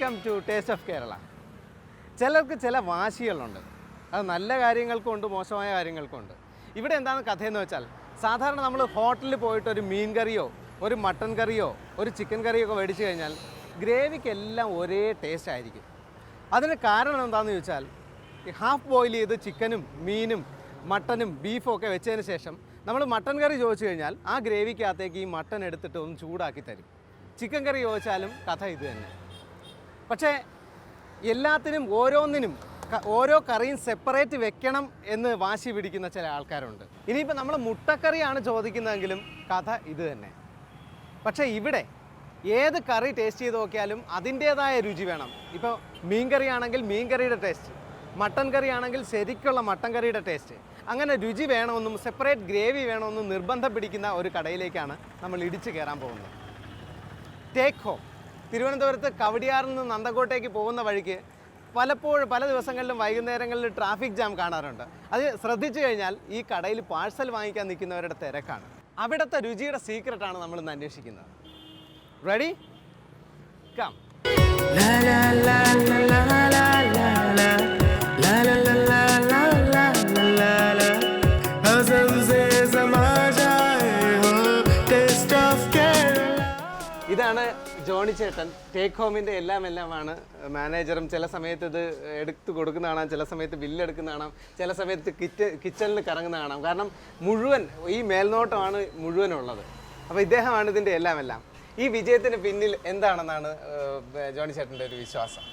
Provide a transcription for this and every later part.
Welcome to taste of Kerala ചിലർക്ക് ചില വാശികളുണ്ട്. അത് നല്ല കാര്യങ്ങൾക്കുണ്ട് മോശമായ കാര്യങ്ങൾക്കുണ്ട് ഇവിടെ എന്താണ് കഥയെന്ന് വെച്ചാൽ സാധാരണ നമ്മൾ ഹോട്ടലിൽ പോയിട്ട് ഒരു മീൻ കറിയോ ഒരു മട്ടൻ കറിയോ ഒരു ചിക്കൻ കറിയോ ഒക്കെ മേടിച്ചു കഴിഞ്ഞാൽ ഗ്രേവിക്കെല്ലാം ഒരേ ടേസ്റ്റ് ആയിരിക്കും. അതിന് കാരണം എന്താണെന്ന് ചോദിച്ചാൽ ഹാഫ് ബോയിൽ ചെയ്ത് ചിക്കനും മീനും മട്ടനും ബീഫും ഒക്കെ വെച്ചതിന് ശേഷം നമ്മൾ മട്ടൻ കറി ചോദിച്ചു കഴിഞ്ഞാൽ ആ ഗ്രേവിക്കകത്തേക്ക് ഈ മട്ടൻ എടുത്തിട്ട് ഒന്ന് ചൂടാക്കി തരും. ചിക്കൻ കറി ചോദിച്ചാലും കഥ ഇത് തന്നെ. പക്ഷേ എല്ലാത്തിനും ഓരോന്നിനും ഓരോ കറിയും സെപ്പറേറ്റ് വെക്കണം എന്ന് വാശി പിടിക്കുന്ന ചില ആൾക്കാരുണ്ട്. ഇനിയിപ്പോൾ നമ്മൾ മുട്ടക്കറിയാണ് ചോദിക്കുന്നതെങ്കിലും കഥ ഇത് തന്നെ. പക്ഷേ ഇവിടെ ഏത് കറി ടേസ്റ്റ് ചെയ്ത് നോക്കിയാലും അതിന്റേതായ രുചി വേണം. ഇപ്പോൾ മീൻ കറിയാണെങ്കിൽ മീൻ കറിയുടെ ടേസ്റ്റ് മട്ടൻ കറി ആണെങ്കിൽ ശരിക്കുള്ള മട്ടൻ കറിയുടെ ടേസ്റ്റ് അങ്ങനെ രുചി വേണമെന്നും സെപ്പറേറ്റ് ഗ്രേവി വേണമെന്നും നിർബന്ധം പിടിക്കുന്ന ഒരു കടയിലേക്കാണ് നമ്മൾ ഇടിച്ചു കയറാൻ പോകുന്നത്. ടേക്ക് ഹോം തിരുവനന്തപുരത്ത് കവടിയാറിൽ നിന്ന് നന്ദകോട്ടേക്ക് പോകുന്ന വഴിക്ക് പലപ്പോഴും പല ദിവസങ്ങളിലും വൈകുന്നേരങ്ങളിൽ ട്രാഫിക് ജാം കാണാറുണ്ട് അത് ശ്രദ്ധിച്ചു കഴിഞ്ഞാൽ ഈ കടയിൽ പാഴ്സൽ വാങ്ങിക്കാൻ നിൽക്കുന്നവരുടെ തിരക്കാണ് അവിടുത്തെ രുചിയുടെ സീക്രട്ടാണ് നമ്മൾ ഇന്ന് അന്വേഷിക്കുന്നത് റെഡി കം ഇതാണ് ജോണി ചേട്ടൻ. ടേക്ക് ഹോമിന്റെ എല്ലാം എല്ലാമാണ്. മാനേജറും ചില സമയത്ത് ഇത് എടുത്ത് കൊടുക്കുന്ന കാണാം ചില സമയത്ത് ബില്ല് എടുക്കുന്ന കാണാം ചില സമയത്ത് കിറ്റ് കിച്ചണിൽ കറങ്ങുന്ന കാണാം. കാരണം മുഴുവൻ ഈ മേൽനോട്ടമാണ് മുഴുവൻ ഉള്ളത് അപ്പോൾ ഇദ്ദേഹമാണ് ഇതിന്റെ എല്ലാം എല്ലാം. ഈ വിജയത്തിന് പിന്നിൽ എന്താണെന്നാണ് ജോണി ചേട്ടന്റെ ഒരു വിശ്വാസം?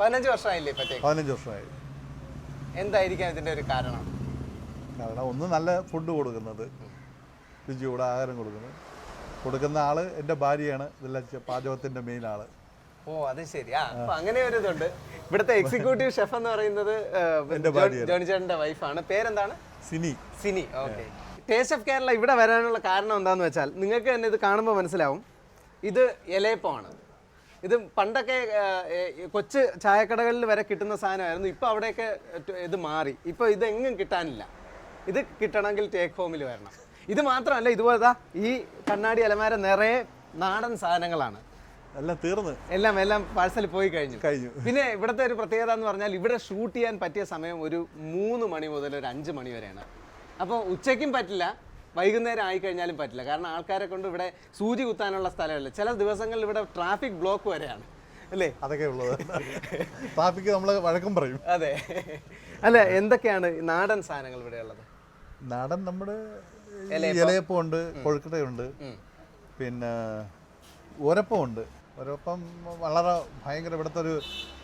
പതിനഞ്ച് വർഷമായില്ലേ ഇപ്പത്തേക്ക് പതിനഞ്ച് വർഷമായി. എന്തായിരിക്കാം ഇതിന്റെ ഒരു കാരണം? കാരണം ഒന്ന് നല്ല ഫുഡ് കൊടുക്കുന്നത് രുചിയോടെ ആഹാരം കൊടുക്കുന്നത്. കൊടുക്കുന്ന ആൾ എന്റെ ഭാര്യയാണ്. ഇതെല്ലാം പാചകത്തിന്റെ പാചകത്തിന്റെ മെയിൻ ആൾ. ഓ അത് ശരിയാ ആ അപ്പൊ അങ്ങനെ ഒരു ഇതുണ്ട്. ഇവിടുത്തെ എക്സിക്യൂട്ടീവ് ഷെഫ് എന്ന് പറയുന്നത്. ജോണി ചേട്ടന്റെ വൈഫാണ് പേരെന്താണ്? Sini. Sini. Okay taste of Kerala ഇവിടെ വരാനുള്ള കാരണം എന്താന്ന് വെച്ചാൽ നിങ്ങൾക്ക് തന്നെ ഇത് കാണുമ്പോൾ മനസ്സിലാവും. ഇത് ഇലയപ്പമാണ്. ഇത് പണ്ടൊക്കെ കൊച്ചു ചായക്കടകളിൽ വരെ കിട്ടുന്ന സാധനമായിരുന്നു. ഇപ്പോൾ അവിടെയൊക്കെ ഇത് മാറി. ഇപ്പോൾ ഇതെങ്ങും കിട്ടാനില്ല. ഇത് കിട്ടണമെങ്കിൽ ടേക്ക് ഹോമിൽ വരണം. ഇത് മാത്രമല്ല ഇതുപോലെ ഈ കണ്ണാടി അലമാര നിറയെ നാടൻ സാധനങ്ങളാണ്. എല്ലാം തീർന്നു. എല്ലാം എല്ലാം പാഴ്സൽ പോയി കഴിഞ്ഞു. കഴിഞ്ഞു. പിന്നെ ഇവിടുത്തെ ഒരു പ്രത്യേകത എന്ന് പറഞ്ഞാൽ ഇവിടെ ഷൂട്ട് ചെയ്യാൻ പറ്റിയ സമയം ഒരു മൂന്ന് മണി മുതൽ ഒരു അഞ്ച് മണി വരെയാണ്. അപ്പോൾ ഉച്ചയ്ക്കും പറ്റില്ല വൈകുന്നേരം ആയി കഴിഞ്ഞാലും പറ്റില്ല. കാരണം ആൾക്കാരെ കൊണ്ട് ഇവിടെ സൂചി കുത്താനുള്ള സ്ഥലമല്ല. ചില ദിവസങ്ങളിൽ ഇവിടെ ട്രാഫിക് ബ്ലോക്ക് വരെയാണ്. അല്ലേ? അതൊക്കെ ഉള്ളത്. ട്രാഫിക് നമ്മൾ വഴക്കം പറയും. അതെ. അല്ല എന്തൊക്കെയാണ് നാടൻ സാധനങ്ങൾ ഇവിടെ ഉള്ളത്? നാടൻ നമ്മുടെ ഇലയപ്പം ഉണ്ട് കൊഴുക്കട്ടയുണ്ട് പിന്നെ ഒരപ്പമുണ്ട് ഉണ്ട് ഒരപ്പം വളരെ ഭയങ്കര ഇവിടുത്തെ ഒരു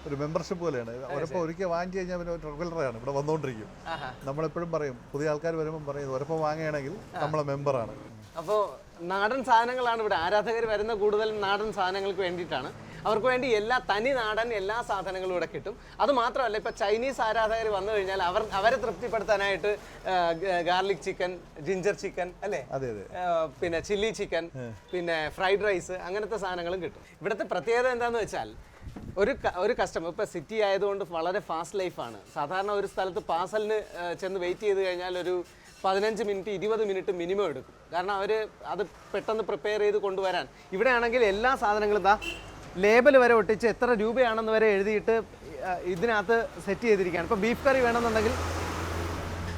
ഒരു മെമ്പർഷിപ്പ് പോലെയാണ് ഒരപ്പം ഒരിക്കൽ വാങ്ങിച്ചു കഴിഞ്ഞാൽ പിന്നെ റെഗുലറാണ് ഇവിടെ വന്നുകൊണ്ടിരിക്കും. നമ്മളെപ്പോഴും പറയും പുതിയ ആൾക്കാർ വരുമ്പം പറയും ഒരപ്പം വാങ്ങുകയാണെങ്കിൽ നമ്മളെ മെമ്പറാണ് അപ്പോൾ നാടൻ സാധനങ്ങളാണ് ഇവിടെ. ആരാധകർ വരുന്ന കൂടുതലും നാടൻ സാധനങ്ങൾക്ക് വേണ്ടിയിട്ടാണ്. അവർക്ക് വേണ്ടി എല്ലാ തനി നാടൻ എല്ലാ സാധനങ്ങളും ഇവിടെ കിട്ടും. അത് മാത്രമല്ല ഇപ്പൊ ചൈനീസ് ആരാധകർ വന്നു കഴിഞ്ഞാൽ അവർ അവരെ തൃപ്തിപ്പെടുത്താനായിട്ട് ഗാർലിക് ചിക്കൻ ജിഞ്ചർ ചിക്കൻ അല്ലേ? അതെ അതെ. പിന്നെ ചില്ലി ചിക്കൻ പിന്നെ ഫ്രൈഡ് റൈസ് അങ്ങനത്തെ സാധനങ്ങളും കിട്ടും. ഇവിടുത്തെ പ്രത്യേകത എന്താന്ന് വെച്ചാൽ ഒരു ഒരു കസ്റ്റമർ ഇപ്പൊ സിറ്റി ആയതുകൊണ്ട് വളരെ ഫാസ്റ്റ് ലൈഫാണ് സാധാരണ ഒരു സ്ഥലത്ത് പാസലിന് ചെന്ന് വെയിറ്റ് ചെയ്ത് കഴിഞ്ഞാൽ ഒരു പതിനഞ്ച് മിനിറ്റ് ഇരുപത് മിനിറ്റ് മിനിമം എടുക്കും. കാരണം അവർ അത് പെട്ടെന്ന് പ്രിപ്പയർ ചെയ്ത് കൊണ്ടുവരാൻ. ഇവിടെയാണെങ്കിൽ എല്ലാ സാധനങ്ങളും ഇതാ ലേബൽ വരെ ഒട്ടിച്ച് എത്ര രൂപയാണെന്ന് വരെ എഴുതിയിട്ട് ഇതിനകത്ത് സെറ്റ് ചെയ്തിരിക്കുകയാണ്. ഇപ്പോൾ ബീഫ് കറി വേണമെന്നുണ്ടെങ്കിൽ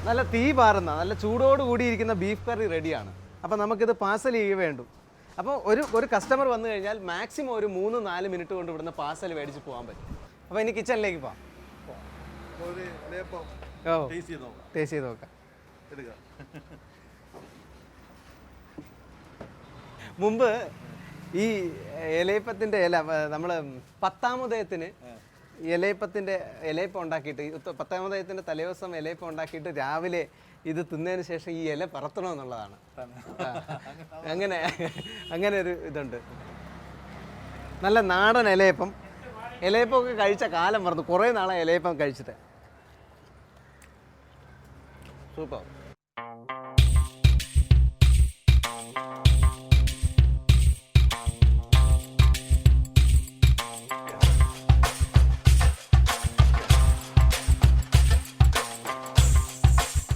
നല്ല തീ പാറുന്ന നല്ല ചൂടോട് കൂടിയിരിക്കുന്ന ബീഫ് കറി റെഡിയാണ്. അപ്പോൾ നമുക്കിത് പാഴ്സൽ ചെയ്യുക വേണ്ടു. അപ്പോൾ ഒരു ഒരു കസ്റ്റമർ വന്നു കഴിഞ്ഞാൽ മാക്സിമം ഒരു മൂന്ന് നാല് മിനിറ്റ് കൊണ്ട് ഇവിടുന്ന് പാഴ്സൽ മേടിച്ച് പോകാൻ പറ്റും. അപ്പോൾ ഇനി കിച്ചണിലേക്ക് ഇലയപ്പം ഓ. ടേസ്റ്റ് ചെയ്ത് നോക്കാം. മുമ്പ് ഈ ഇലയപ്പത്തിന്റെ ഇല നമ്മൾ പത്താമുദയത്തിന് ഇലയപ്പത്തിന്റെ ഇലയപ്പം ഉണ്ടാക്കിയിട്ട് പത്താമുദയത്തിന്റെ തലേദിവസം ഇലയപ്പം ഉണ്ടാക്കിയിട്ട് രാവിലെ ഇത് തിന്നതിന് ശേഷം ഈ ഇല പറത്തണമെന്നുള്ളതാണ്. അങ്ങനെ അങ്ങനെ ഒരു ഇതുണ്ട്. നല്ല നാടൻ ഇലയപ്പം ഇലയപ്പമൊക്കെ കഴിച്ച കാലം മറന്നു. കുറേ നാളെ ഇലയപ്പം കഴിച്ചിട്ട്. സൂപ്പർ.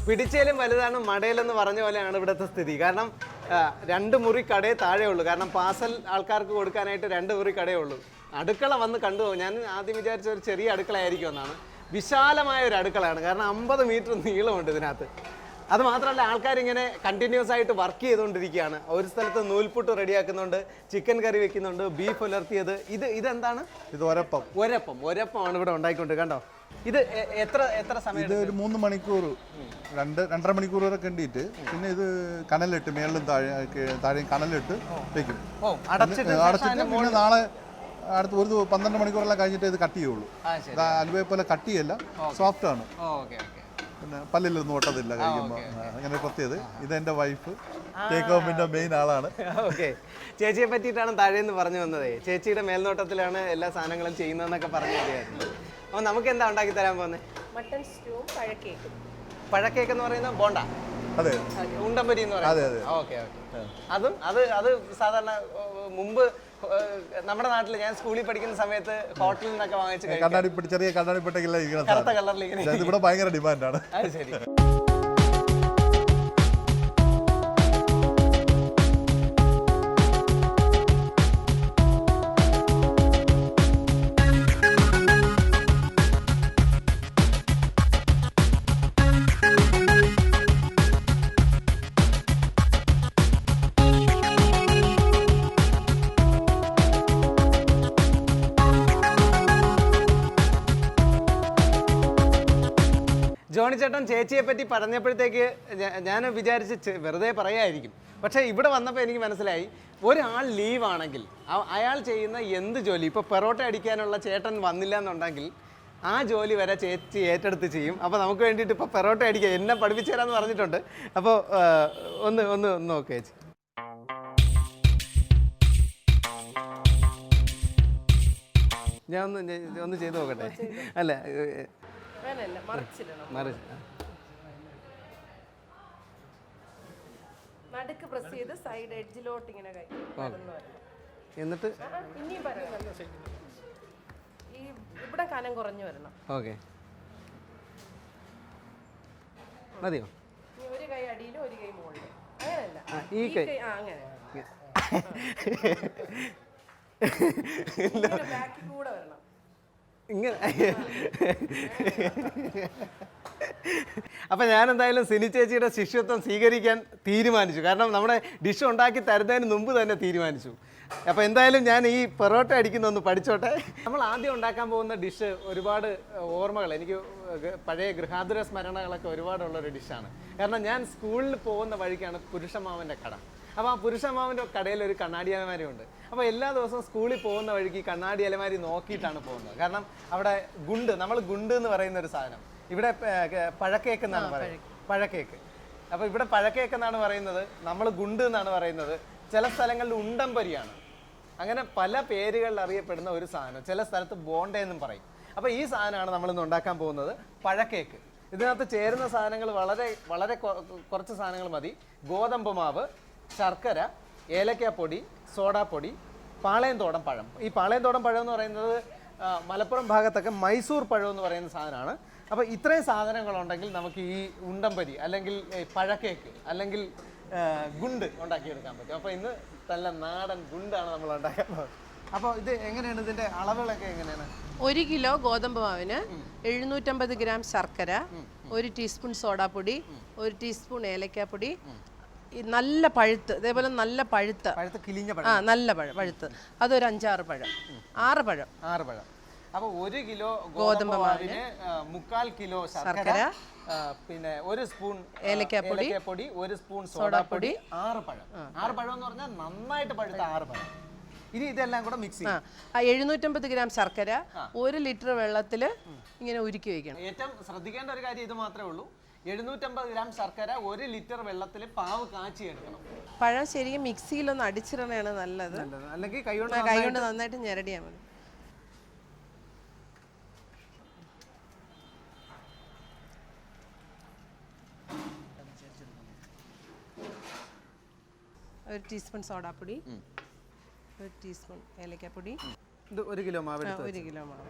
പിടിച്ചേലും വലുതാണ് മടയിലെന്ന് പറഞ്ഞ പോലെയാണ് ഇവിടുത്തെ സ്ഥിതി. കാരണം രണ്ട് മുറി കടയെ താഴെ ഉള്ളൂ. കാരണം പാസൽ ആൾക്കാർക്ക് കൊടുക്കാനായിട്ട് രണ്ട് മുറി കടയേ ഉള്ളൂ. അടുക്കള വന്ന് കണ്ടു. ഞാൻ ആദ്യം വിചാരിച്ച ഒരു ചെറിയ അടുക്കള ആയിരിക്കും എന്നാണ്. വിശാലമായ ഒരു അടുക്കളയാണ്. കാരണം അമ്പത് മീറ്റർ നീളമുണ്ട് ഇതിനകത്ത്. അത് മാത്രമല്ല ആൾക്കാരിങ്ങനെ കണ്ടിന്യൂസ് ആയിട്ട് വർക്ക് ചെയ്തുകൊണ്ടിരിക്കുകയാണ്. ഒരു സ്ഥലത്ത് നൂൽപുട്ട് റെഡിയാക്കുന്നുണ്ട് ചിക്കൻ കറി വെക്കുന്നുണ്ട് ബീഫ് ഉലർത്തിയത്. ഇത് ഇതെന്താണ്? ഇത് ഒരപ്പം. ഒരപ്പം. ഒരപ്പമാണ് ഇവിടെ ഉണ്ടായിക്കൊണ്ട് കണ്ടോ? ഇത് എത്ര എത്ര സമയം ഇത് ഒരു മൂന്ന് മണിക്കൂർ രണ്ട് രണ്ടര മണിക്കൂർ വരെ കണ്ടിട്ട് പിന്നെ ഇത് കനലിട്ട് മേളിലും താഴെ താഴെയും കനലിട്ട് വെക്കും. അടച്ചിട്ട് പിന്നെ നാളെ അടുത്ത ഒരു പന്ത്രണ്ട് മണിക്കൂറെല്ലാം കഴിഞ്ഞിട്ട് ഇത് കട്ട് ചെയ്യുള്ളൂ. അലുവയെ പോലെ കട്ട് ചെയ്യല്ല സോഫ്റ്റ് ആണ്. പിന്നെ പല്ലിലൊന്നും ഒട്ടതില്ല കഴിക്കുമ്പോൾ അങ്ങനെ പ്രത്യേകത. ഇത് എന്റെ വൈഫ് ടേക്ക് ഹോമിന്റെ മെയിൻ ആളാണ്. ഓക്കെ. ചേച്ചിയെ പറ്റിയിട്ടാണ് താഴെന്ന് പറഞ്ഞു വന്നത്. ചേച്ചിയുടെ മേൽനോട്ടത്തിലാണ് എല്ലാ സാധനങ്ങളും ചെയ്യുന്നതെന്നൊക്കെ പറഞ്ഞു അപ്പോൾ നമുക്ക് എന്താ ഉണ്ടാക്കി തരാൻ പോകുന്നത് മട്ടൺ സ്റ്റൂവും പഴക്കേക്കും പഴക്കേക്ക് എന്ന് പറയുന്നത് ബോണ്ട. അതെ. ഉണ്ടമ്പരി എന്ന് അതെ, പറയുന്നത് ഓക്കെ ഓക്കെ. അതും അത് അത് സാധാരണ മുമ്പ് നമ്മുടെ നാട്ടിൽ ഞാൻ സ്കൂളിൽ പഠിക്കുന്ന സമയത്ത് ഹോട്ടലിൽ നിന്നൊക്കെ വാങ്ങിച്ചു കഴിക്കും കണ്ണാടിപ്പെട്ടി ചെറിയ കണ്ണാടി ഇരിക്കുന്ന കറുത്ത കളറിൽ ഇവിടെ ഭയങ്കര ഡിമാൻഡാണ്. അത് ശരി. ചേട്ടൻ ചേച്ചിയെ പറ്റി പറഞ്ഞപ്പോഴത്തേക്ക് ഞാൻ വിചാരിച്ച് വെറുതെ പറയായിരിക്കും. പക്ഷെ ഇവിടെ വന്നപ്പോൾ എനിക്ക് മനസ്സിലായി ഒരാൾ ലീവ് ആണെങ്കിൽ അയാൾ ചെയ്യുന്ന എന്ത് ജോലി? ഇപ്പോൾ പെറോട്ട അടിക്കാനുള്ള ചേട്ടൻ വന്നില്ല എന്നുണ്ടെങ്കിൽ ആ ജോലി വരെ ചേച്ചി ഏറ്റെടുത്ത് ചെയ്യും. അപ്പോൾ നമുക്ക് വേണ്ടിയിട്ട് ഇപ്പോൾ പെറോട്ട അടിക്കുക എന്നെ പഠിപ്പിച്ചു തരാമെന്ന് പറഞ്ഞിട്ടുണ്ട്. അപ്പോൾ ഒന്ന് ഒന്ന് ഒന്ന് നോക്കുക ചേച്ചി. ഞാൻ ഒന്ന് ഒന്ന് ചെയ്ത് നോക്കട്ടെ? അല്ല നടുക്ക് പ്രസ് ചെയ്ത് സൈഡ് എഡ്ജിലോട്ട് ഇങ്ങനെ കൈ എന്നിട്ട്? ഇനിയും ഈ ഇവിടെ കനം കുറഞ്ഞു വരണം. ഓക്കെ. മതിയോ? ഒരു കൈ അടിയിലും ഒരു കൈ മുകളിലും. അങ്ങനെയല്ല. ഈ കൈ. ആ അങ്ങനെ. ബാക്കിൽ കൂടെ വരണം. ഇങ്ങനെ. അപ്പം ഞാൻ എന്തായാലും സിനി ചേച്ചിയുടെ ശിഷ്യത്വം സ്വീകരിക്കാൻ തീരുമാനിച്ചു. കാരണം നമ്മുടെ ഡിഷ് ഉണ്ടാക്കി തരുന്നതിന് മുമ്പ് തന്നെ തീരുമാനിച്ചു. അപ്പോൾ എന്തായാലും ഞാൻ ഈ പൊറോട്ട അടിക്കുന്ന ഒന്ന് പഠിച്ചോട്ടെ. നമ്മൾ ആദ്യം ഉണ്ടാക്കാൻ പോകുന്ന ഡിഷ് ഒരുപാട് ഓർമ്മകൾ. എനിക്ക് പഴയ ഗൃഹാതുര സ്മരണകളൊക്കെ ഒരുപാടുള്ള ഒരു ഡിഷാണ്. കാരണം ഞാൻ സ്കൂളിൽ പോകുന്ന വഴിക്കാണ് പുരുഷമാവന്റെ കട. അപ്പോൾ ആ പുരുഷമാവന്റെ കടയിൽ ഒരു കണ്ണാടി അലമാരി ഉണ്ട് അപ്പോൾ എല്ലാ ദിവസവും സ്കൂളിൽ പോകുന്ന വഴിക്ക് കണ്ണാടി അലമാരി നോക്കിയിട്ടാണ് പോകുന്നത്. കാരണം അവിടെ ഗുണ്ട് നമ്മൾ ഗുണ്ട് എന്ന് പറയുന്ന ഒരു സാധനം. ഇവിടെ പഴക്കേക്ക് എന്നാണ് പറയുന്നത്. പഴക്കേക്ക്. അപ്പോൾ ഇവിടെ പഴക്കേക്ക് എന്നാണ് പറയുന്നത് നമ്മൾ ഗുണ്ട് എന്നാണ് പറയുന്നത്. ചില സ്ഥലങ്ങളിൽ ഉണ്ടംപരിയാണ്. അങ്ങനെ പല പേരുകളിൽ അറിയപ്പെടുന്ന ഒരു സാധനം. ചില സ്ഥലത്ത് ബോണ്ട എന്നും പറയും. അപ്പോൾ ഈ സാധനമാണ് നമ്മൾ ഇന്ന് ഉണ്ടാക്കാൻ പോകുന്നത് പഴക്കേക്ക്. ഇതിനകത്ത് ചേരുന്ന സാധനങ്ങൾ വളരെ വളരെ കുറച്ച് സാധനങ്ങൾ മതി. ഗോതമ്പ് മാവ് ശർക്കര ഏലക്കാപ്പൊടി സോഡാപ്പൊടി പാളയംതോടൻ പഴം. ഈ പാളയംതോടം പഴം എന്ന് പറയുന്നത് മലപ്പുറം ഭാഗത്തൊക്കെ മൈസൂർ പഴം എന്ന് പറയുന്ന സാധനമാണ്. അപ്പോൾ ഇത്രയും സാധനങ്ങളുണ്ടെങ്കിൽ നമുക്ക് ഈ ഉണ്ടംപരി അല്ലെങ്കിൽ പഴക്കേക്ക് അല്ലെങ്കിൽ ഗുണ്ട് ഉണ്ടാക്കിയെടുക്കാൻ പറ്റും. അപ്പോൾ ഇന്ന് നല്ല നാടൻ ഗുണ്ടാണ് നമ്മൾ ഉണ്ടാക്കാൻ പോകുന്നത് അപ്പോൾ ഇത് എങ്ങനെയാണ്? ഇതിന്റെ അളവുകളൊക്കെ എങ്ങനെയാണ്? ഒരു കിലോ ഗോതമ്പ് മാവിന് എഴുന്നൂറ്റമ്പത് ഗ്രാം ശർക്കര ഒരു ടീസ്പൂൺ സോഡാപ്പൊടി ഒരു ടീസ്പൂൺ ഏലക്കാപ്പൊടി നല്ല പഴുത്ത് ഇതേപോലെ നല്ല പഴുത്ത. പഴുത്ത് കിളിഞ്ഞ പഴം. ആ നല്ല പഴം പഴുത്ത്. അതൊരു അഞ്ചാറ് പഴം. ആറ് പഴം. ആറ് പഴം. അപ്പൊ ഒരു കിലോ ഗോതമ്പ് മാവിന് മുക്കാൽ കിലോ ശർക്കര പിന്നെ ഒരു സ്പൂൺ ഏലക്കാപ്പൊടി ഒരു സ്പൂൺ സോഡാപ്പൊടി. ആറ് പഴം. ആറ് പഴം എന്ന് പറഞ്ഞാൽ നന്നായിട്ട് പഴുത്ത ആറ് പഴം. ഇനി ഇതെല്ലാം കൂടെ മിക്സ് ചെയ്യും. എഴുന്നൂറ്റമ്പത് ഗ്രാം ശർക്കര ഒരു ലിറ്റർ വെള്ളത്തിൽ ഇങ്ങനെ ഉരുക്കി വെക്കണം. ഏറ്റവും ശ്രദ്ധിക്കേണ്ട ഒരു കാര്യം ഇത് മാത്രമേ ഉള്ളൂ. എഴുന്നൂറ്റമ്പത് ഗ്രാം ശർക്കര ഒരു ലിറ്റർ വെള്ളത്തിൽ പാവ് കാച്ചി എടുക്കണം. പഴം ശരിക്കും മിക്സിയിലൊന്ന് അടിച്ചിടണയാണ് നല്ലത്. അല്ലെങ്കിൽ കൈകൊണ്ട് കൈകൊണ്ട് നന്നായിട്ട് ഞെരടിയാൽ മതി. ഒരു ടീസ്പൂൺ സോഡാപ്പൊടി. ഒരു ടീസ്പൂൺ ഏലക്കാപ്പൊടി. ഇത് ഒരു കിലോ മാവ് ഒരു കിലോ മാവ്.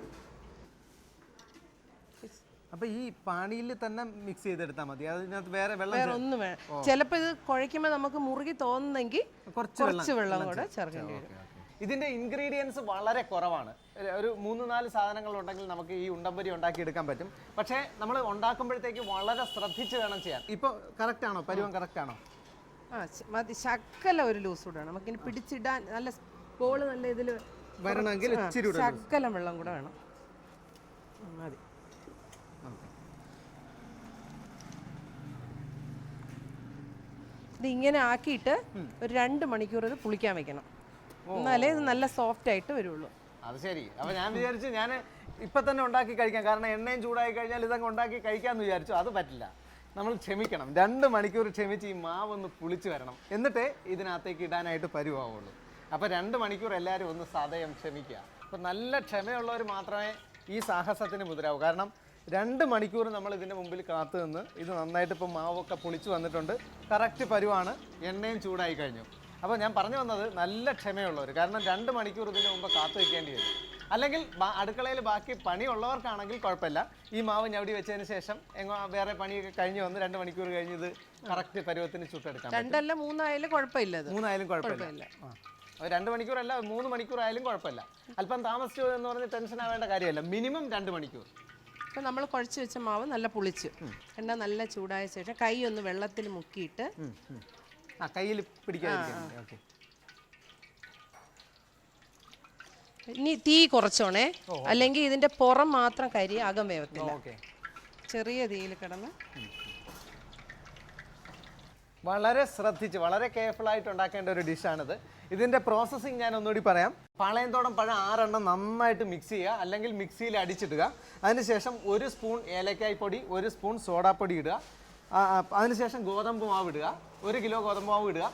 അപ്പൊ ഈ പാണിയിൽ തന്നെ മിക്സ് ചെയ്തെടുത്താൽ മതി. അതിനകത്ത് വേറെ വെള്ളം വേറെ ഒന്നും വേണം ചിലപ്പോൾ ഇത് കുഴയ്ക്കുമ്പോൾ നമുക്ക് മുറുകി തോന്നുന്നെങ്കിൽ കുറച്ച് വെള്ളം കൂടെ ചേർക്കേണ്ടി വരും. ഇതിന്റെ ഇൻഗ്രീഡിയൻസ് വളരെ കുറവാണ്. ഒരു- ഒരു മൂന്ന് നാല് സാധനങ്ങൾ ഉണ്ടെങ്കിൽ നമുക്ക് ഈ ഉണ്ടമ്പരി ഉണ്ടാക്കി എടുക്കാൻ പറ്റും. പക്ഷേ നമ്മൾ ഉണ്ടാക്കുമ്പോഴത്തേക്ക് വളരെ ശ്രദ്ധിച്ച് വേണം ചെയ്യാൻ. ഇപ്പൊ കറക്റ്റ് ആണോ? പരുവം കറക്റ്റ് ആണോ? ആ മതി. ശക്കല ഒരു ലൂസ് കൂടാണ് നമുക്കിനി പിടിച്ചിടാൻ നല്ല ബോൾ നല്ല ഇതിൽ വരണമെങ്കിൽ ഇച്ചിരി ശക്കലം വെള്ളം കൂടെ വേണം. മതി. ഇത് ഇങ്ങനെ ആക്കിയിട്ട് ഒരു രണ്ട് മണിക്കൂർ ഇത് പുളിക്കാൻ വെക്കണം. എന്നാലേ ഇത് നല്ല സോഫ്റ്റ് ആയിട്ട് വരുള്ളൂ. അത് ശരി. അപ്പൊ ഞാൻ വിചാരിച്ചു ഞാൻ ഇപ്പൊ തന്നെ ഉണ്ടാക്കി കഴിക്കാം. കാരണം എണ്ണയും ചൂടായി കഴിഞ്ഞാൽ ഇതങ്ങ് ഉണ്ടാക്കി കഴിക്കാന്ന് വിചാരിച്ചു. അത് പറ്റില്ല. നമ്മൾ ക്ഷമിക്കണം. രണ്ട് മണിക്കൂർ ക്ഷമിച്ച് ഈ മാവ് ഒന്ന് പുളിച്ച് വരണം. എന്നിട്ടേ ഇതിനകത്തേക്ക് ഇടാനായിട്ട് പരുവാവുള്ളൂ. അപ്പോൾ രണ്ട് മണിക്കൂർ എല്ലാവരും ഒന്ന് സതയം ക്ഷമിക്കുക. അപ്പോൾ നല്ല ക്ഷമയുള്ളവർ മാത്രമേ ഈ സാഹസത്തിന് മുതിരാവൂ. കാരണം രണ്ട് മണിക്കൂർ നമ്മൾ ഇതിന്റെ മുമ്പിൽ കാത്തു നിന്ന് ഇത് നന്നായിട്ട് ഇപ്പോൾ മാവൊക്കെ പൊളിച്ചു വന്നിട്ടുണ്ട്. കറക്റ്റ് പരുവാണ്. എണ്ണയും ചൂടായി കഴിഞ്ഞു. അപ്പോൾ ഞാൻ പറഞ്ഞു വന്നത് നല്ല ക്ഷമയുള്ളവർ കാരണം രണ്ട് മണിക്കൂർ ഇതിന് മുമ്പ് കാത്തു വയ്ക്കേണ്ടി വരും. അല്ലെങ്കിൽ അടുക്കളയിൽ ബാക്കി പണിയുള്ളവർക്കാണെങ്കിൽ കുഴപ്പമില്ല. ഈ മാവ് ഞവടി വെച്ചതിന് ശേഷം എങ്ങോ വേറെ പണിയൊക്കെ കഴിഞ്ഞ് വന്ന് രണ്ട് മണിക്കൂർ കഴിഞ്ഞ് ഇത് കറക്റ്റ് പരുവത്തിന് ചുട്ടെടുക്കാം രണ്ടല്ല മൂന്നായാലും കുഴപ്പമില്ല മൂന്നായാലും കുഴപ്പമില്ല. രണ്ട് മണിക്കൂറല്ല മൂന്ന് മണിക്കൂർ ആയാലും കുഴപ്പമില്ല. അല്പം താമസിച്ചു എന്ന് പറഞ്ഞ് ടെൻഷൻ ആവേണ്ട കാര്യമല്ല. മിനിമം രണ്ട് മണിക്കൂർ. അപ്പം നമ്മൾ കുഴച്ച് വെച്ച മാവ് നല്ല പുളിച്ച്. എണ്ണ നല്ല ചൂടായ ശേഷം കൈ ഒന്ന് വെള്ളത്തിൽ മുക്കിയിട്ട്. ആ കയ്യിൽ പിടിക്കാൻ ഓക്കെ ഇനി തീ കുറച്ചോണേ. അല്ലെങ്കിൽ ഇതിന്റെ പുറം മാത്രം കരി അകം വേവത്തില്ല. ചെറിയ തീയിൽ കിടന്ന് വളരെ ശ്രദ്ധിച്ച് വളരെ കെയർഫുൾ ആയിട്ട് ഉണ്ടാക്കേണ്ട ഒരു ഡിഷാണിത് ഇതിന്റെ പ്രോസസ്സിങ് ഞാൻ ഒന്നുകൂടി പറയാം. പാളയത്തോടം പഴം ആറെണ്ണം നന്നായിട്ട് മിക്സ് ചെയ്യുക അല്ലെങ്കിൽ മിക്സിയിൽ അടിച്ചിടുക. അതിനുശേഷം ഒരു സ്പൂൺ ഏലക്കായ് പൊടി ഒരു സ്പൂൺ സോഡാപ്പൊടി ഇടുക. അതിനുശേഷം ഗോതമ്പ് മാവ് ഇടുക. ഒരു കിലോ ഗോതമ്പ് മാവ് ഇടുക.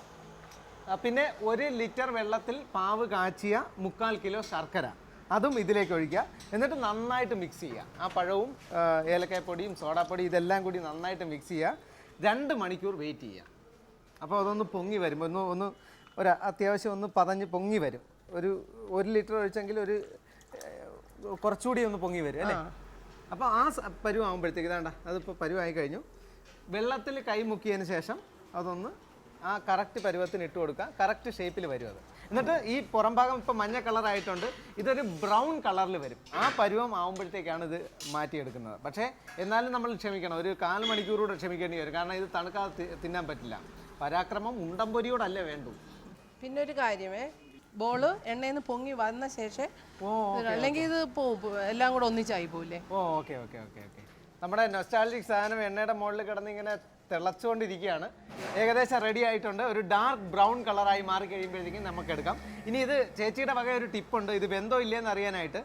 പിന്നെ ഒരു ലിറ്റർ വെള്ളത്തിൽ പാവ് കാച്ചിയ മുക്കാൽ കിലോ ശർക്കര. അതും ഇതിലേക്ക് ഒഴിക്കുക. എന്നിട്ട് നന്നായിട്ട് മിക്സ് ചെയ്യുക. ആ പഴവും ഏലക്കായ്പ്പൊടിയും സോഡാപ്പൊടി ഇതെല്ലാം കൂടി നന്നായിട്ട് മിക്സ് ചെയ്യുക. രണ്ട് മണിക്കൂർ വെയിറ്റ് ചെയ്യുക. അപ്പോൾ അതൊന്ന് പൊങ്ങി വരും. ഒന്ന് ഒന്ന് ഒരു അത്യാവശ്യം ഒന്ന് പതഞ്ഞ് പൊങ്ങി വരും. ഒരു ഒരു ലിറ്റർ ഒഴിച്ചെങ്കിൽ ഒരു കുറച്ചുകൂടി ഒന്ന് പൊങ്ങി വരും അല്ലേ? അപ്പോൾ ആ പരുവാകുമ്പോഴത്തേക്ക് ഇതാണ്ട അതിപ്പോൾ പരുവായി കഴിഞ്ഞു. വെള്ളത്തിൽ കൈമുക്കിയതിന് ശേഷം അതൊന്ന് ആ കറക്റ്റ് പരുവത്തിന് ഇട്ട് കൊടുക്കുക. കറക്റ്റ് ഷേപ്പിൽ വരും അത്. എന്നിട്ട് ഈ പുറം ഭാഗം ഇപ്പോൾ മഞ്ഞ കളറായിട്ടുണ്ട് ഇതൊരു ബ്രൗൺ കളറിൽ വരും. ആ പരുവം ആകുമ്പോഴത്തേക്കാണ് ഇത് മാറ്റിയെടുക്കുന്നത്. പക്ഷേ എന്നാലും നമ്മൾ ക്ഷമിക്കണം. ഒരു കാൽ മണിക്കൂറൂടെ ക്ഷമിക്കേണ്ടി വരും. കാരണം ഇത് തണുക്കാതെ തിന്നാൻ പറ്റില്ല. പരാക്രമം ഉണ്ടമ്പൊരിയോടല്ല വേണ്ടു. പിന്നെ ഒരു കാര്യമേ ബോൾ എണ്ണയിൽ നിന്ന് പൊങ്ങി വന്ന ശേഷം അല്ലെങ്കിൽ ഇത് പോവും എല്ലാം കൂടെ ഒന്നിച്ചായി പോവില്ലേ? Oh okay okay okay okay. നമ്മുടെ നൊസ്റ്റാലജിക് സാധനം എണ്ണയുടെ മുകളിൽ കിടന്ന് ഇങ്ങനെ തിളച്ചുകൊണ്ടിരിക്കുകയാണ്. ഏകദേശം റെഡി ആയിട്ടുണ്ട്. ഒരു ഡാർക്ക് ബ്രൗൺ കളറായി മാറി കഴിയുമ്പോഴത്തേക്കും നമുക്ക് എടുക്കാം. ഇനി ഇത് ചേച്ചിയുടെ വക ഒരു ടിപ്പുണ്ട് ഇത് വെന്തോ ഇല്ലയെന്ന് അറിയാനായിട്ട്.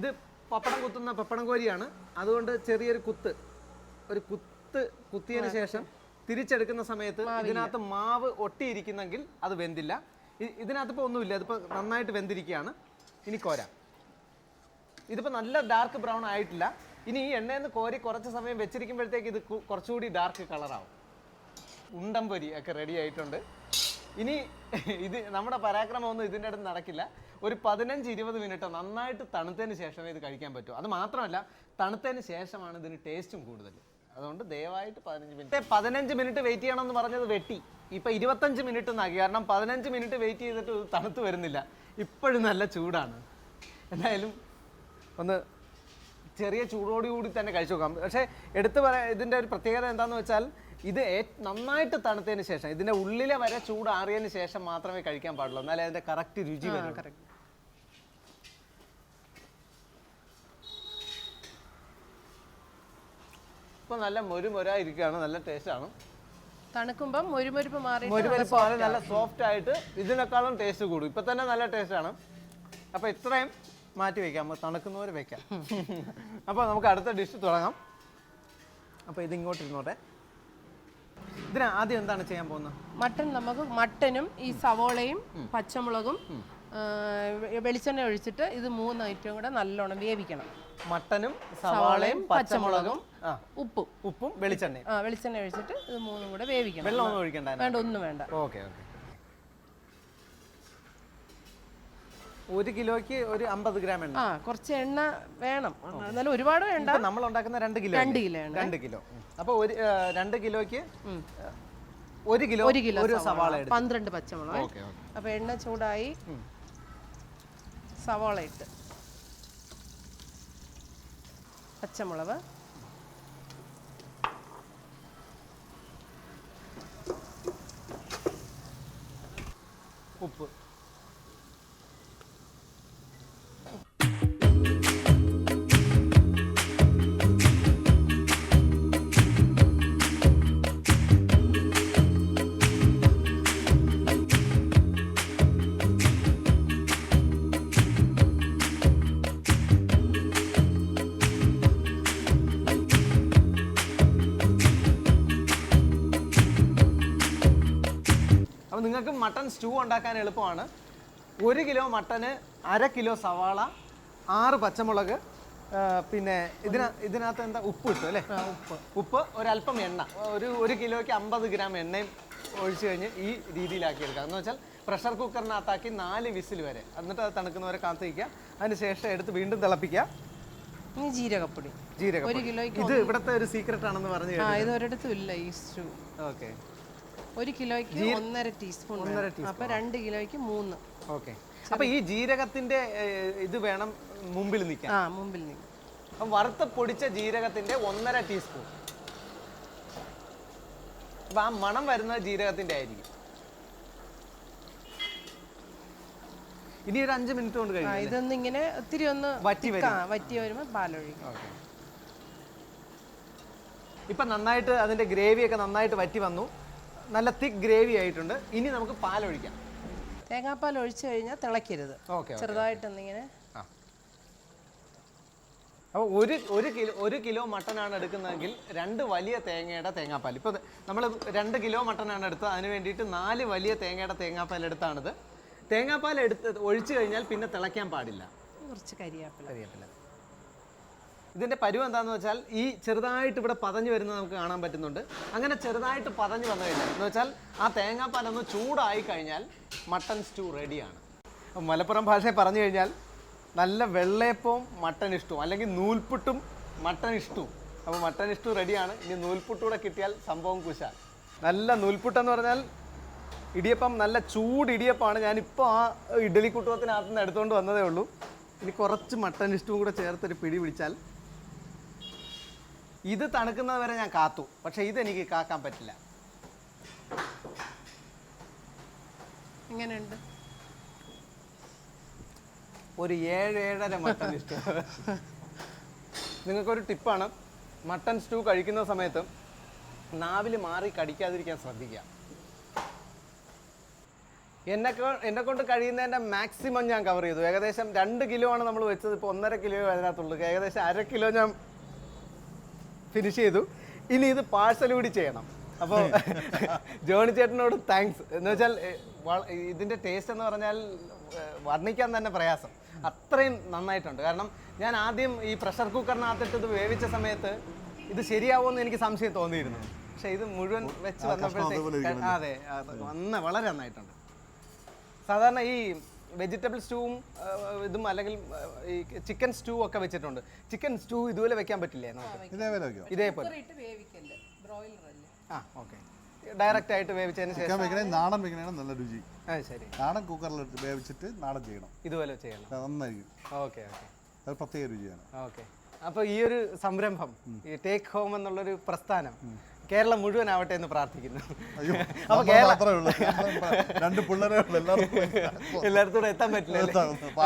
ഇത് പപ്പടം കുത്തുന്ന പപ്പടം കോരിയാണ്. അതുകൊണ്ട് ചെറിയൊരു കുത്ത്. ഒരു കുത്ത് കുത്തിയതിന് ശേഷം തിരിച്ചെടുക്കുന്ന സമയത്ത് ഇതിനകത്ത് മാവ് ഒട്ടിയിരിക്കുന്നെങ്കിൽ അത് വെന്തില്ല. ഇതിനകത്ത് ഇപ്പോൾ ഒന്നുമില്ല. ഇതിപ്പോൾ നന്നായിട്ട് വെന്തിരിക്കുകയാണ്. ഇനി കോര. ഇതിപ്പോൾ നല്ല ഡാർക്ക് ബ്രൗൺ ആയിട്ടില്ല. ഇനി ഈ എണ്ണയിൽ നിന്ന് കോരി കുറച്ച് സമയം വെച്ചിരിക്കുമ്പോഴത്തേക്ക് ഇത് കുറച്ചുകൂടി ഡാർക്ക് കളറാവും ഉണ്ടംപൊരി ഒക്കെ റെഡി ആയിട്ടുണ്ട്. ഇനി ഇത് നമ്മുടെ പരാക്രമമൊന്നും ഇതിന്റെ അടുത്ത് നടക്കില്ല. ഒരു പതിനഞ്ച് ഇരുപത് മിനിറ്റോ നന്നായിട്ട് തണുത്തതിന് ശേഷമേ ഇത് കഴിക്കാൻ പറ്റൂ. അത് മാത്രമല്ല തണുത്തതിന് ശേഷമാണ് ഇതിന് ടേസ്റ്റും കൂടുതൽ അതുകൊണ്ട് ദയവായിട്ട് പതിനഞ്ച് മിനിറ്റ്. പതിനഞ്ച് മിനിറ്റ് വെയിറ്റ് ചെയ്യണം എന്ന് പറഞ്ഞത് വെട്ടി. ഇപ്പം ഇരുപത്തഞ്ച് മിനിറ്റ് എന്നാക്കി കാരണം പതിനഞ്ച് മിനിറ്റ് വെയിറ്റ് ചെയ്തിട്ട് തണുത്ത് വരുന്നില്ല. ഇപ്പോഴും നല്ല ചൂടാണ്. എന്തായാലും ഒന്ന് ചെറിയ ചൂടോടുകൂടി തന്നെ കഴിച്ചു നോക്കാം. പക്ഷേ എടുത്തു പറയാ ഇതിന്റെ ഒരു പ്രത്യേകത എന്താണെന്ന് വെച്ചാൽ ഇത് നന്നായിട്ട് തണുത്തതിന് ശേഷം ഇതിന്റെ ഉള്ളിലെ വരെ ചൂടാറിയതിന് ശേഷം മാത്രമേ കഴിക്കാൻ പാടുള്ളൂ. എന്നാലേ അതിന്റെ കറക്റ്റ് രുചി വരും. ഇപ്പം നല്ല മൊരുമൊരായിരിക്കുകയാണ് നല്ല ടേസ്റ്റാണ്. തണുക്കുമ്പം മൊരുമൊരുപ്പ് മാറി മൊരുമൊരുപ്പ് മാറി നല്ല സോഫ്റ്റ് ആയിട്ട് ഇതിനേക്കാളും ടേസ്റ്റ് കൂടും. ഇപ്പം തന്നെ നല്ല ടേസ്റ്റാണ് അപ്പോൾ ഇത്രയും മാറ്റി വയ്ക്കാം നമുക്ക് തണുക്കുന്നവരെ വെക്കാം. അപ്പോൾ നമുക്ക് അടുത്ത ഡിഷ് തുടങ്ങാം. അപ്പോൾ ഇത് ഇങ്ങോട്ട് ഇരുന്നോട്ടെ. ഇതിന് ആദ്യം എന്താണ് ചെയ്യാൻ പോകുന്നത്? മട്ടൺ നമുക്ക് മട്ടനും ഈ സവോളയും പച്ചമുളകും വെളിച്ചെണ്ണ ഒഴിച്ചിട്ട് ഇത് മൂന്ന് ഐറ്റവും കൂടെ നല്ലോണം വേവിക്കണം. മട്ടനും സവാളയും പച്ചമുളകും ഉപ്പും. ഉപ്പും വെളിച്ചെണ്ണയും. ആ വെളിച്ചെണ്ണ ഒഴിച്ചിട്ട് ഇത് മൂന്നും കൂടെ വേവിക്കണം. വെള്ളം ഒന്നും ഒഴിക്കണ്ട വേണ്ട ഒന്നും വേണ്ട. Okay okay. ഒരു കിലോയ്ക്ക് ഒരു അമ്പത് ഗ്രാം എണ്ണ. ആ കുറച്ച് എണ്ണ വേണം. എന്നാലും ഒരുപാട് വേണ്ട. നമ്മൾ ഉണ്ടാക്കുന്ന രണ്ട് കിലോ രണ്ട് കിലോ രണ്ട് കിലോ. അപ്പോൾ ഒരു രണ്ട് കിലോയ്ക്ക് ഒരു കിലോ ഒരു കിലോ ഒരു സവാള. പന്ത്രണ്ട് പച്ചമുളക്. Okay okay. അപ്പൊ എണ്ണ ചൂടായി സവാള ഇട്ട്. പച്ചമുളക്. ഉപ്പ്. നിങ്ങൾക്ക് മട്ടൺ സ്റ്റൂ ഉണ്ടാക്കാൻ എളുപ്പമാണ്. ഒരു കിലോ മട്ടന് അര കിലോ സവാള ആറ് പച്ചമുളക് പിന്നെ ഇതിന ഇതിനകത്ത് എന്താ ഉപ്പ് കിട്ടും അല്ലേ? ഉപ്പ്. ഉപ്പ് ഒരല്പം എണ്ണ. ഒരു ഒരു കിലോയ്ക്ക് അമ്പത് ഗ്രാം എണ്ണയും ഒഴിച്ചു കഴിഞ്ഞ് ഈ രീതിയിലാക്കി എടുക്കുക എന്ന് വെച്ചാൽ പ്രഷർ കുക്കറിനകത്താക്കി നാല് വിസിൽ വരെ. എന്നിട്ട് അത് തണുക്കുന്നവരെ കാത്തു വയ്ക്കുക അതിന് ശേഷം എടുത്ത് വീണ്ടും തിളപ്പിക്കുക. ജീരകപ്പൊടി. ജീരകപ്പൊടി. ഇത് ഇവിടുത്തെ ഒരു സീക്രട്ട് ആണെന്ന് പറഞ്ഞു ആ ഇത് ഒരിടത്തും ഇല്ല ഈ സ്റ്റൂ. ഓക്കെ ഒരു കിലോയ്ക്ക് ഒന്നര ടീസ്പൂൺ ഒന്നര അപ്പൊ രണ്ട് കിലോയ്ക്ക് മൂന്ന്. ഓക്കെ. അപ്പൊ ഈ ജീരകത്തിന്റെ ഇത് വേണം മുമ്പിൽ നിൽക്കാൻ. ആ മുമ്പിൽ നിൽക്കാം. വറുത്ത പൊടിച്ച ജീരകത്തിന്റെ ഒന്നര ടീസ്പൂൺ. അപ്പൊ ആ മണം വരുന്നത് ജീരകത്തിന്റെ ആയിരിക്കും. ഇനി ഒരു അഞ്ച് മിനിറ്റ് കൊണ്ട് കഴിയും ഇതൊന്ന് ഇങ്ങനെ ഒത്തിരി ഒന്ന് വറ്റി വറ്റി വരുമ്പോൾ പാലൊഴിക്കും. ഇപ്പൊ നന്നായിട്ട് അതിന്റെ ഗ്രേവിയൊക്കെ നന്നായിട്ട് വറ്റി വന്നു. നല്ല തിക്ക് ഗ്രേവി ആയിട്ടുണ്ട്. ഇനി നമുക്ക് പാൽ ഒഴിക്കാം. തേങ്ങാപ്പാൽ ഒഴിച്ചു കഴിഞ്ഞാൽ തിളക്കരുത് ഓക്കെ ചെറുതായിട്ടൊന്നിങ്ങനെ അപ്പോൾ ഒരു ഒരു കിലോ ഒരു കിലോ മട്ടനാണ് എടുക്കുന്നതെങ്കിൽ രണ്ട് വലിയ തേങ്ങയുടെ തേങ്ങാപ്പാൽ. ഇപ്പോൾ നമ്മൾ രണ്ട് കിലോ മട്ടനാണ് എടുത്തത്. അതിന് വേണ്ടിയിട്ട് നാല് വലിയ തേങ്ങയുടെ തേങ്ങാപ്പാൽ എടുത്താണിത്. തേങ്ങാപ്പാൽ എടുത്ത് ഒഴിച്ചു കഴിഞ്ഞാൽ പിന്നെ തിളയ്ക്കാൻ പാടില്ല. കുറച്ച് കരിയാപ്പില. അറിയത്തില്ല ഇതിന്റെ പരുവം എന്താണെന്ന് വെച്ചാൽ ഈ ചെറുതായിട്ട് ഇവിടെ പതഞ്ഞു വരുന്നത് നമുക്ക് കാണാൻ പറ്റുന്നുണ്ട്. അങ്ങനെ ചെറുതായിട്ട് പതഞ്ഞു വന്നു കഴിഞ്ഞാൽ എന്ന് വെച്ചാൽ ആ തേങ്ങാപ്പാലൊന്ന് ചൂടായി കഴിഞ്ഞാൽ മട്ടൺ സ്റ്റൂ റെഡിയാണ്. മലപ്പുറം ഭാഷയിൽ പറഞ്ഞു കഴിഞ്ഞാൽ നല്ല വെള്ളയപ്പവും മട്ടൻ ഇഷ്ടവും അല്ലെങ്കിൽ നൂൽപുട്ടും മട്ടൻ ഇഷ്ടവും. അപ്പോൾ മട്ടൻ ഇഷ്ടവും റെഡിയാണ്. ഇനി നൂൽപുട്ടൂടെ കിട്ടിയാൽ സംഭവം കുശാൽ. നല്ല നൂൽപുട്ടെന്ന് പറഞ്ഞാൽ ഇടിയപ്പം നല്ല ചൂട് ഇടിയപ്പമാണ്. ഞാനിപ്പോൾ ആ ഇഡ്ഡലി കുട്ടുവത്തിനകത്ത് നിന്ന് എടുത്തുകൊണ്ട് വന്നതേ ഉള്ളൂ. ഇനി കുറച്ച് മട്ടൻ ഇഷ്ടവും കൂടെ ചേർത്തൊരു പിടി പിടിച്ചാൽ ഇത് തണുക്കുന്നത് വരെ ഞാൻ കാത്തു. പക്ഷേ ഇതെനിക്ക് കാക്കാൻ പറ്റില്ല. ഇങ്ങനെയുണ്ട് ഒരു ഏഴ് ഏഴര മട്ടൻ ഇഷ്ടം. നിങ്ങൾക്കൊരു ടിപ്പാണ്. മട്ടൻ സ്റ്റൂ കഴിക്കുന്ന സമയത്ത് നാവിൽ മാറി കടിക്കാതിരിക്കാൻ ശ്രദ്ധിക്കുക. എന്നെ എന്നെ കൊണ്ട് കഴിയുന്നതിന്റെ മാക്സിമം ഞാൻ കവർ ചെയ്തു. ഏകദേശം രണ്ട് കിലോ ആണ് നമ്മൾ വെച്ചത്. ഇപ്പോൾ ഒന്നര കിലോ അതിനകത്തുള്ളൂ. ഏകദേശം അര കിലോ ഞാൻ ഫിനിഷ് ചെയ്തു. ഇനി ഇത് പാഴ്സൽ കൂടി ചെയ്യണം. അപ്പോൾ ജോണി ചേട്ടനോട് താങ്ക്സ് എന്ന് വെച്ചാൽ ഇതിന്റെ ഇതിന്റെ ടേസ്റ്റ് എന്ന് പറഞ്ഞാൽ വർണിക്കാൻ തന്നെ പ്രയാസം. അത്രയും നന്നായിട്ടുണ്ട്. കാരണം ഞാൻ ആദ്യം ഈ പ്രഷർ കുക്കറിനകത്തിട്ട് ഇത് വേവിച്ച സമയത്ത് ഇത് ശരിയാവുമെന്ന് എനിക്ക് സംശയം തോന്നിയിരുന്നു. പക്ഷെ ഇത് മുഴുവൻ വെച്ച് വന്നപ്പോഴത്തേക്ക് അതെ അത് വന്ന വളരെ നന്നായിട്ടുണ്ട്. സാധാരണ ഈ വെജിറ്റബിൾ സ്റ്റൂവും ഇതും അല്ലെങ്കിൽ ഈ ചിക്കൻ സ്റ്റൂ ഒക്കെ വെച്ചിട്ടുണ്ട്. ചിക്കൻ സ്റ്റൂ ഇതുപോലെ വെക്കാൻ പറ്റില്ലേ നമുക്ക്? ഇതേപോലെ വയ്ക്കും ഇതേപോലെ. ഇട്ട് വേവിക്കല്ലേ? ബ്രോയിലർ അല്ലേ? ആ ഓക്കെ. ഡയറക്റ്റ് ആയിട്ട് വേവിച്ചതിന് ശേഷം ചിക്കൻ വെക്കണേ നാടൻ വെക്കണേണ് നല്ല രുചി. ആ ശരി. നാടൻ കുക്കറിൽ എടുത്ത് വേവിച്ചിട്ട് നാടൻ ചെയ്യണം. ഇതുപോലെ ചെയ്യണം. അത് നന്നായിരിക്കും. Okay okay. അത് പ്രത്യേക രുചിയാണ്. ഓക്കെ. അപ്പോൾ ഈ ഒരു സംരംഭം ഈ ടേക്ക് ഹോം എന്നുള്ളൊരു പ്രസ്ഥാനം കേരളം മുഴുവൻ ആവട്ടെ എന്ന് പ്രാർത്ഥിക്കുന്നു. നമ്മൾ ഉള്ളൂ. രണ്ട് പിള്ളേരേ എല്ലായിടത്തൂടെ എത്താൻ പറ്റില്ല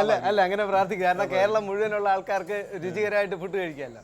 അല്ല? അല്ല അങ്ങനെ പ്രാർത്ഥിക്കുക കാരണം കേരളം മുഴുവനുള്ള ആൾക്കാർക്ക് രുചികരമായിട്ട് ഫുഡ് കഴിക്കാമല്ലോ.